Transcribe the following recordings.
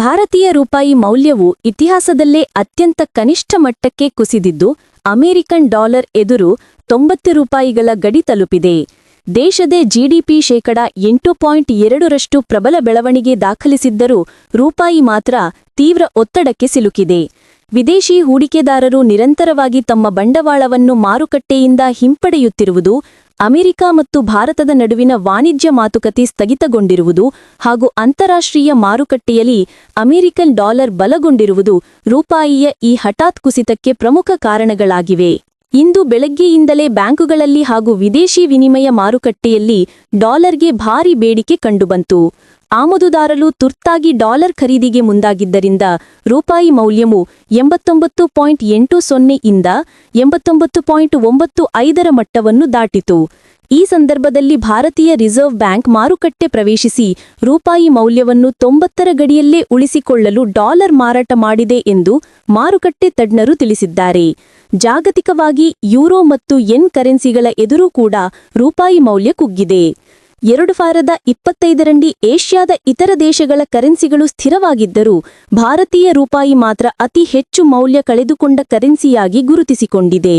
ಭಾರತೀಯ ರೂಪಾಯಿ ಮೌಲ್ಯವು ಇತಿಹಾಸದಲ್ಲೇ ಅತ್ಯಂತ ಕನಿಷ್ಠ ಮಟ್ಟಕ್ಕೆ ಕುಸಿದಿದ್ದು, ಅಮೆರಿಕನ್ ಡಾಲರ್ ಎದುರು ತೊಂಬತ್ತು ರೂಪಾಯಿಗಳ ಗಡಿ ತಲುಪಿದೆ. ದೇಶದ ಜಿಡಿಪಿ ಶೇಕಡ ಎಂಟು ಪಾಯಿಂಟ್ ಎರಡರಷ್ಟು ಪ್ರಬಲ ಬೆಳವಣಿಗೆ ದಾಖಲಿಸಿದ್ದರೂ ರೂಪಾಯಿ ಮಾತ್ರ ತೀವ್ರ ಒತ್ತಡಕ್ಕೆ ಸಿಲುಕಿದೆ. ವಿದೇಶಿ ಹೂಡಿಕೆದಾರರು ನಿರಂತರವಾಗಿ ತಮ್ಮ ಬಂಡವಾಳವನ್ನು ಮಾರುಕಟ್ಟೆಯಿಂದ ಹಿಂಪಡೆಯುತ್ತಿರುವುದು, ಅಮೆರಿಕ ಮತ್ತು ಭಾರತದ ನಡುವಿನ ವಾಣಿಜ್ಯ ಮಾತುಕತೆ ಸ್ಥಗಿತಗೊಂಡಿರುವುದು ಹಾಗೂ ಅಂತಾರಾಷ್ಟ್ರೀಯ ಮಾರುಕಟ್ಟೆಯಲ್ಲಿ ಅಮೆರಿಕನ್ ಡಾಲರ್ ಬಲಗೊಂಡಿರುವುದು ರೂಪಾಯಿಯ ಈ ಹಠಾತ್ ಕುಸಿತಕ್ಕೆ ಪ್ರಮುಖ ಕಾರಣಗಳಾಗಿವೆ. ಇಂದು ಬೆಳಗ್ಗೆಯಿಂದಲೇ ಬ್ಯಾಂಕುಗಳಲ್ಲಿ ಹಾಗೂ ವಿದೇಶಿ ವಿನಿಮಯ ಮಾರುಕಟ್ಟೆಯಲ್ಲಿ ಡಾಲರ್ಗೆ ಭಾರೀ ಬೇಡಿಕೆ ಕಂಡುಬಂತು. ಆಮದುದಾರರು ತುರ್ತಾಗಿ ಡಾಲರ್ ಖರೀದಿಗೆ ಮುಂದಾಗಿದ್ದರಿಂದ ರೂಪಾಯಿ ಮೌಲ್ಯವು ಎಂಬತ್ತೊಂಬತ್ತು ಪಾಯಿಂಟ್ ಎಂಟು ಸೊನ್ನೆಯಿಂದ ಎಂಬತ್ತೊಂಬತ್ತು ಪಾಯಿಂಟ್ ಒಂಬತ್ತು ಐದರ ಮಟ್ಟವನ್ನು ದಾಟಿತು. ಈ ಸಂದರ್ಭದಲ್ಲಿ ಭಾರತೀಯ ರಿಸರ್ವ್ ಬ್ಯಾಂಕ್ ಮಾರುಕಟ್ಟೆ ಪ್ರವೇಶಿಸಿ ರೂಪಾಯಿ ಮೌಲ್ಯವನ್ನು ತೊಂಬತ್ತರ ಗಡಿಯಲ್ಲೇ ಉಳಿಸಿಕೊಳ್ಳಲು ಡಾಲರ್ ಮಾರಾಟ ಮಾಡಿದೆ ಎಂದು ಮಾರುಕಟ್ಟೆ ತಜ್ಞರು ತಿಳಿಸಿದ್ದಾರೆ. ಜಾಗತಿಕವಾಗಿ ಯೂರೋ ಮತ್ತು ಎನ್ ಕರೆನ್ಸಿಗಳ ಎದುರು ಕೂಡ ರೂಪಾಯಿ ಮೌಲ್ಯ ಕುಗ್ಗಿದೆ. ಎರಡು ಸಾವಿರದ ಇಪ್ಪತ್ತೈದರಂಡಿ ಏಷ್ಯಾದ ಇತರ ದೇಶಗಳ ಕರೆನ್ಸಿಗಳು ಸ್ಥಿರವಾಗಿದ್ದರೂ ಭಾರತೀಯ ರೂಪಾಯಿ ಮಾತ್ರ ಅತಿ ಹೆಚ್ಚು ಮೌಲ್ಯ ಕಳೆದುಕೊಂಡ ಕರೆನ್ಸಿಯಾಗಿ ಗುರುತಿಸಿಕೊಂಡಿದೆ.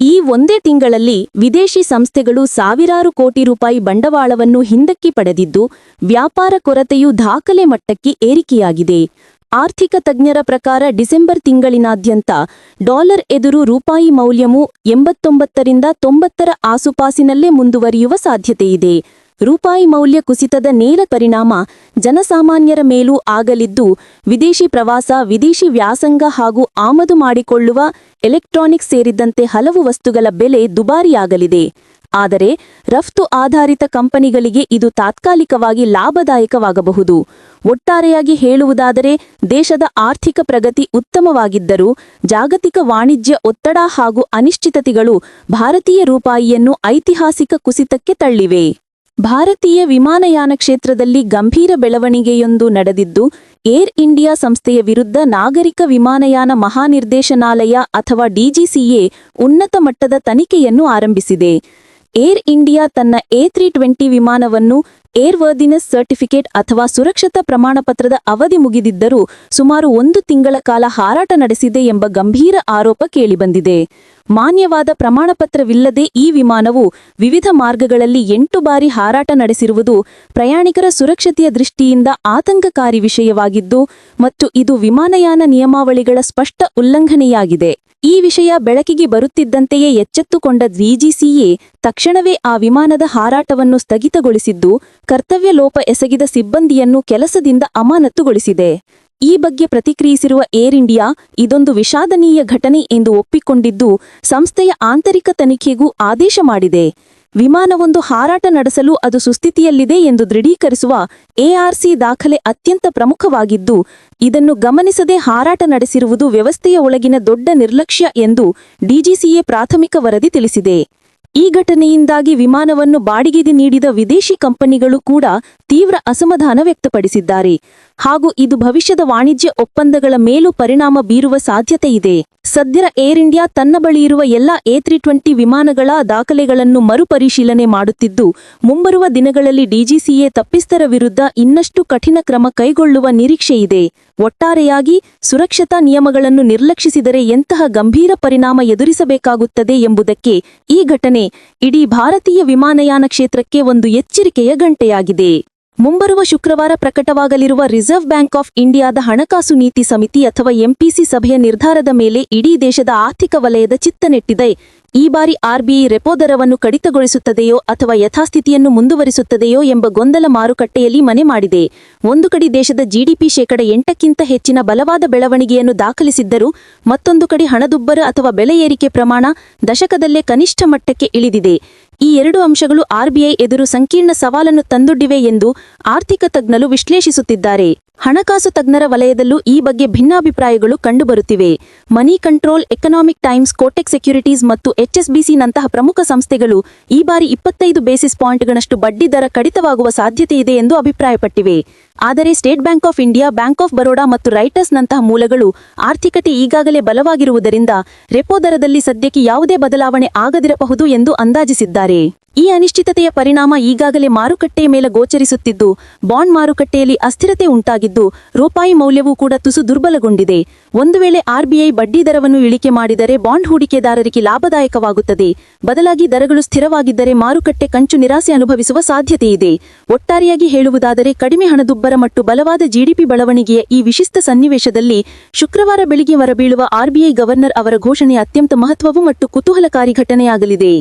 ಈ ಒಂದೇ ತಿಂಗಳಲ್ಲಿ ವಿದೇಶಿ ಸಂಸ್ಥೆಗಳು ಸಾವಿರಾರು ಕೋಟಿ ರೂಪಾಯಿ ಬಂಡವಾಳವನ್ನು ಹಿಂದಕ್ಕೆ ಪಡೆದಿದ್ದು, ವ್ಯಾಪಾರ ಕೊರತೆಯು ದಾಖಲೆ ಮಟ್ಟಕ್ಕೆ ಏರಿಕೆಯಾಗಿದೆ. ಆರ್ಥಿಕ ತಜ್ಞರ ಪ್ರಕಾರ ಡಿಸೆಂಬರ್ ತಿಂಗಳಿನಾದ್ಯಂತ ಡಾಲರ್ ಎದುರು ರೂಪಾಯಿ ಮೌಲ್ಯವು ಎಂಬತ್ತೊಂಬತ್ತರಿಂದ ತೊಂಬತ್ತರ ಆಸುಪಾಸಿನಲ್ಲೇ ಮುಂದುವರಿಯುವ ಸಾಧ್ಯತೆಯಿದೆ. ರೂಪಾಯಿ ಮೌಲ್ಯ ಕುಸಿತದ ನೇರ ಪರಿಣಾಮ ಜನಸಾಮಾನ್ಯರ ಮೇಲೂ ಆಗಲಿದ್ದು, ವಿದೇಶಿ ಪ್ರವಾಸ, ವಿದೇಶಿ ವ್ಯಾಸಂಗ ಹಾಗೂ ಆಮದು ಮಾಡಿಕೊಳ್ಳುವ ಎಲೆಕ್ಟ್ರಾನಿಕ್ಸ್ ಸೇರಿದಂತೆ ಹಲವು ವಸ್ತುಗಳ ಬೆಲೆ ದುಬಾರಿಯಾಗಲಿದೆ. ಆದರೆ, ರಫ್ತು ಆಧಾರಿತ ಕಂಪನಿಗಳಿಗೆ ಇದು ತಾತ್ಕಾಲಿಕವಾಗಿ ಲಾಭದಾಯಕವಾಗಬಹುದು. ಒಟ್ಟಾರೆಯಾಗಿ ಹೇಳುವುದಾದರೆ, ದೇಶದ ಆರ್ಥಿಕ ಪ್ರಗತಿ ಉತ್ತಮವಾಗಿದ್ದರೂ ಜಾಗತಿಕ ವಾಣಿಜ್ಯ ಒತ್ತಡ ಹಾಗೂ ಅನಿಶ್ಚಿತತೆಗಳು ಭಾರತೀಯ ರೂಪಾಯಿಯನ್ನು ಐತಿಹಾಸಿಕ ಕುಸಿತಕ್ಕೆ ತಳ್ಳಿವೆ. ಭಾರತೀಯ ವಿಮಾನಯಾನ ಕ್ಷೇತ್ರದಲ್ಲಿ ಗಂಭೀರ ಬೆಳವಣಿಗೆಯೊಂದು ನಡೆದಿದ್ದು, ಏರ್ ಇಂಡಿಯಾ ಸಂಸ್ಥೆಯ ವಿರುದ್ಧ ನಾಗರಿಕ ವಿಮಾನಯಾನ ಮಹಾನಿರ್ದೇಶನಾಲಯ ಅಥವಾ ಡಿಜಿಸಿಎ ಉನ್ನತ ಮಟ್ಟದ ತನಿಖೆಯನ್ನು ಆರಂಭಿಸಿದೆ. ಏರ್ ಇಂಡಿಯಾ ತನ್ನ ಎ ತ್ರೀ ಟ್ವೆಂಟಿ ವಿಮಾನವನ್ನು ಏರ್ವರ್ದಿನೆಸ್ ಸರ್ಟಿಫಿಕೇಟ್ ಅಥವಾ ಸುರಕ್ಷತಾ ಪ್ರಮಾಣಪತ್ರದ ಅವಧಿ ಮುಗಿದಿದ್ದರೂ ಸುಮಾರು ಒಂದು ತಿಂಗಳ ಕಾಲ ಹಾರಾಟ ನಡೆಸಿದೆ ಎಂಬ ಗಂಭೀರ ಆರೋಪ ಕೇಳಿಬಂದಿದೆ. ಮಾನ್ಯವಾದ ಪ್ರಮಾಣಪತ್ರವಿಲ್ಲದೆ ಈ ವಿಮಾನವು ವಿವಿಧ ಮಾರ್ಗಗಳಲ್ಲಿ ಎಂಟು ಬಾರಿ ಹಾರಾಟ ನಡೆಸಿರುವುದು ಪ್ರಯಾಣಿಕರ ಸುರಕ್ಷತೆಯ ದೃಷ್ಟಿಯಿಂದ ಆತಂಕಕಾರಿ ವಿಷಯವಾಗಿದ್ದು, ಮತ್ತು ಇದು ವಿಮಾನಯಾನ ನಿಯಮಾವಳಿಗಳ ಸ್ಪಷ್ಟ ಉಲ್ಲಂಘನೆಯಾಗಿದೆ. ಈ ವಿಷಯ ಬೆಳಕಿಗೆ ಬರುತ್ತಿದ್ದಂತೆಯೇ ಎಚ್ಚೆತ್ತುಕೊಂಡ ಡಿಜಿಸಿಎ ತಕ್ಷಣವೇ ಆ ವಿಮಾನದ ಹಾರಾಟವನ್ನು ಸ್ಥಗಿತಗೊಳಿಸಿದ್ದು, ಕರ್ತವ್ಯ ಲೋಪ ಎಸಗಿದ ಸಿಬ್ಬಂದಿಯನ್ನು ಕೆಲಸದಿಂದ ಅಮಾನತುಗೊಳಿಸಿದೆ. ಈ ಬಗ್ಗೆ ಪ್ರತಿಕ್ರಿಯಿಸಿರುವ ಏರ್ ಇಂಡಿಯಾ, ಇದೊಂದು ವಿಷಾದನೀಯ ಘಟನೆ ಎಂದು ಒಪ್ಪಿಕೊಂಡಿದ್ದು, ಸಂಸ್ಥೆಯ ಆಂತರಿಕ ತನಿಖೆಗೂ ಆದೇಶ ಮಾಡಿದೆ. ವಿಮಾನವೊಂದು ಹಾರಾಟ ನಡೆಸಲು ಅದು ಸುಸ್ಥಿತಿಯಲ್ಲಿದೆ ಎಂದು ದೃಢೀಕರಿಸುವ ಎಆರ್ಸಿ ದಾಖಲೆ ಅತ್ಯಂತ ಪ್ರಮುಖವಾಗಿದ್ದು, ಇದನ್ನು ಗಮನಿಸದೆ ಹಾರಾಟ ನಡೆಸಿರುವುದು ವ್ಯವಸ್ಥೆಯ ಒಳಗಿನ ದೊಡ್ಡ ನಿರ್ಲಕ್ಷ್ಯ ಎಂದು ಡಿಜಿಸಿಎ ಪ್ರಾಥಮಿಕ ವರದಿ ತಿಳಿಸಿದೆ. ಈ ಘಟನೆಯಿಂದಾಗಿ ವಿಮಾನವನ್ನು ಬಾಡಿಗೆಗೆ ನೀಡಿದ ವಿದೇಶಿ ಕಂಪನಿಗಳು ಕೂಡ ತೀವ್ರ ಅಸಮಾಧಾನ ವ್ಯಕ್ತಪಡಿಸಿದ್ದಾರೆ. ಹಾಗೂ ಇದು ಭವಿಷ್ಯದ ವಾಣಿಜ್ಯ ಒಪ್ಪಂದಗಳ ಮೇಲೂ ಪರಿಣಾಮ ಬೀರುವ ಸಾಧ್ಯತೆ ಇದೆ. ಸದ್ಯರ ಏರ್ ಇಂಡಿಯಾ ತನ್ನ ಬಳಿ ಇರುವ ಎಲ್ಲಾ ಎ ತ್ರೀ ಟ್ವೆಂಟಿ ವಿಮಾನಗಳ ದಾಖಲೆಗಳನ್ನು ಮರುಪರಿಶೀಲನೆ ಮಾಡುತ್ತಿದ್ದು, ಮುಂಬರುವ ದಿನಗಳಲ್ಲಿ ಡಿಜಿಸಿಎ ತಪ್ಪಿಸ್ತರ ವಿರುದ್ಧ ಇನ್ನಷ್ಟು ಕಠಿಣ ಕ್ರಮ ಕೈಗೊಳ್ಳುವ ನಿರೀಕ್ಷೆಯಿದೆ ಒಟ್ಟಾರೆಯಾಗಿ ಸುರಕ್ಷತಾ ನಿಯಮಗಳನ್ನು ನಿರ್ಲಕ್ಷಿಸಿದರೆ ಎಂತಹ ಗಂಭೀರ ಪರಿಣಾಮ ಎದುರಿಸಬೇಕಾಗುತ್ತದೆ ಎಂಬುದಕ್ಕೆ ಈ ಘಟನೆ ಇಡೀ ಭಾರತೀಯ ವಿಮಾನಯಾನ ಕ್ಷೇತ್ರಕ್ಕೆ ಒಂದು ಎಚ್ಚರಿಕೆಯ ಗಂಟೆಯಾಗಿದೆ. ಮುಂಬರುವ ಶುಕ್ರವಾರ ಪ್ರಕಟವಾಗಲಿರುವ ರಿಸರ್ವ್ ಬ್ಯಾಂಕ್ ಆಫ್ ಇಂಡಿಯಾದ ಹಣಕಾಸು ನೀತಿ ಸಮಿತಿ ಅಥವಾ ಎಂಪಿಸಿ ಸಭೆಯ ನಿರ್ಧಾರದ ಮೇಲೆ ಇಡೀ ದೇಶದ ಆರ್ಥಿಕ ವಲಯದ ಚಿತ್ತ ನೆಟ್ಟಿದೆ. ಈ ಬಾರಿ ಆರ್ಬಿಐ ರೆಪೋ ದರವನ್ನು ಕಡಿತಗೊಳಿಸುತ್ತದೆಯೋ ಅಥವಾ ಯಥಾಸ್ಥಿತಿಯನ್ನು ಮುಂದುವರಿಸುತ್ತದೆಯೋ ಎಂಬ ಗೊಂದಲ ಮಾರುಕಟ್ಟೆಯಲ್ಲಿ ಮನೆ ಮಾಡಿದೆ. ಒಂದು ಕಡೆ ದೇಶದ ಜಿಡಿಪಿ ಶೇಕಡ ಎಂಟಕ್ಕಿಂತ ಹೆಚ್ಚಿನ ಬಲವಾದ ಬೆಳವಣಿಗೆಯನ್ನು ದಾಖಲಿಸಿದ್ದರೂ ಮತ್ತೊಂದು ಕಡೆ ಹಣದುಬ್ಬರ ಅಥವಾ ಬೆಲೆ ಏರಿಕೆ ಪ್ರಮಾಣ ದಶಕದಲ್ಲೇ ಕನಿಷ್ಠ ಮಟ್ಟಕ್ಕೆ ಇಳಿದಿದೆ. ಈ ಎರಡು ಅಂಶಗಳು ಆರ್ಬಿಐ ಎದುರು ಸಂಕೀರ್ಣ ಸವಾಲನ್ನು ತಂದೊಡ್ಡಿವೆ ಎಂದು ಆರ್ಥಿಕ ತಜ್ಞರು ವಿಶ್ಲೇಷಿಸುತ್ತಿದ್ದಾರೆ. ಹಣಕಾಸು ತಜ್ಞರ ವಲಯದಲ್ಲೂ ಈ ಬಗ್ಗೆ ಭಿನ್ನಾಭಿಪ್ರಾಯಗಳು ಕಂಡುಬರುತ್ತಿವೆ. Money Control, Economic Times Kotak Securities ಮತ್ತು ಎಚ್ಎಸ್ಬಿಸಿನಂತಹ ಪ್ರಮುಖ ಸಂಸ್ಥೆಗಳು ಈ ಬಾರಿ ಇಪ್ಪತ್ತೈದು ಬೇಸಿಸ್ ಪಾಯಿಂಟ್ಗಳಷ್ಟು ಬಡ್ಡಿ ದರ ಕಡಿತವಾಗುವ ಸಾಧ್ಯತೆಯಿದೆ ಎಂದು ಅಭಿಪ್ರಾಯಪಟ್ಟಿವೆ. ಆದರೆ State Bank of India, Bank of Baroda ಮತ್ತು ರೈಟರ್ಸ್ನಂತಹ ಮೂಲಗಳು ಆರ್ಥಿಕತೆ ಈಗಾಗಲೇ ಬಲವಾಗಿರುವುದರಿಂದ ರೆಪೋ ದರದಲ್ಲಿ ಸದ್ಯಕ್ಕೆ ಯಾವುದೇ ಬದಲಾವಣೆ ಆಗದಿರಬಹುದು ಎಂದು ಅಂದಾಜಿಸಿದ್ದಾರೆ. ಈ ಅನಿಶ್ಚಿತತೆಯ ಪರಿಣಾಮ ಈಗಾಗಲೇ ಮಾರುಕಟ್ಟೆಯ ಮೇಲೆ ಗೋಚರಿಸುತ್ತಿದ್ದು, ಬಾಂಡ್ ಮಾರುಕಟ್ಟೆಯಲ್ಲಿ ಅಸ್ಥಿರತೆ ಉಂಟಾಗಿದ್ದು, ರೂಪಾಯಿ ಮೌಲ್ಯವೂ ಕೂಡ ತುಸು ದುರ್ಬಲಗೊಂಡಿದೆ. ಒಂದು ವೇಳೆ ಆರ್ಬಿಐ ಬಡ್ಡಿ ದರವನ್ನು ಇಳಿಕೆ ಮಾಡಿದರೆ ಬಾಂಡ್ ಹೂಡಿಕೆದಾರರಿಗೆ ಲಾಭದಾಯಕವಾಗುತ್ತದೆ. ಬದಲಾಗಿ ದರಗಳು ಸ್ಥಿರವಾಗಿದ್ದರೆ ಮಾರುಕಟ್ಟೆ ಕಂಚು ನಿರಾಸೆ ಅನುಭವಿಸುವ ಸಾಧ್ಯತೆಯಿದೆ. ಒಟ್ಟಾರೆಯಾಗಿ ಹೇಳುವುದಾದರೆ, ಕಡಿಮೆ ಹಣದುಬ್ಬರ ಮತ್ತು ಬಲವಾದ ಜಿಡಿಪಿ ಬೆಳವಣಿಗೆಯ ಈ ವಿಶಿಷ್ಟ ಸನ್ನಿವೇಶದಲ್ಲಿ ಶುಕ್ರವಾರ ಬೆಳಿಗ್ಗೆ ಹೊರಬೀಳುವ ಆರ್ಬಿಐ ಗವರ್ನರ್ ಅವರ ಘೋಷಣೆ ಅತ್ಯಂತ ಮಹತ್ವವು ಮತ್ತು ಕುತೂಹಲಕಾರಿ ಘಟನೆಯಾಗಲಿದೆ.